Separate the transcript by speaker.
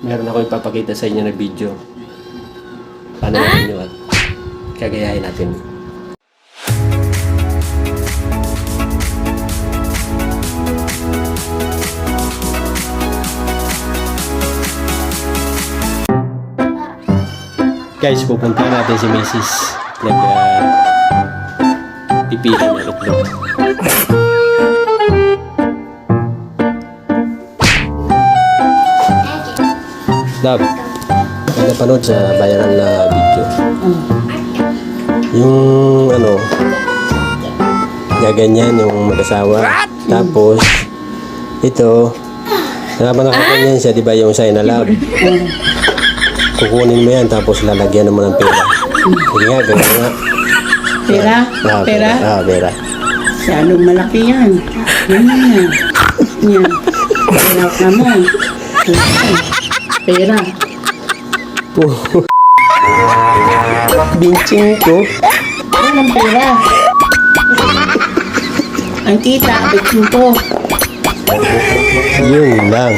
Speaker 1: meron ako ipapakita sa inyo na video. Panoorin nyo at kagayahin natin. Guys, pupunta natin si Mrs. Nag uh, pipili ng itlog. Dab, may napanood sa viral na video. Yung ano, gaganyan yung mag-asawa. Tapos, ito, naman nakaganyan siya, di ba yung sign aloud? Kukunin mo yan, tapos lalagyan mo ng pera. Sige nga, ganyan nga.
Speaker 2: Pera?
Speaker 1: Ah,
Speaker 2: Pera?
Speaker 1: Ah, pera.
Speaker 2: Masyadong malaki yan. Yan yan. Yan. Pera ka mo pera. Oh.
Speaker 1: Binching ko.
Speaker 2: Ano ng pera? Ang kita, binching ko.
Speaker 1: Yun lang.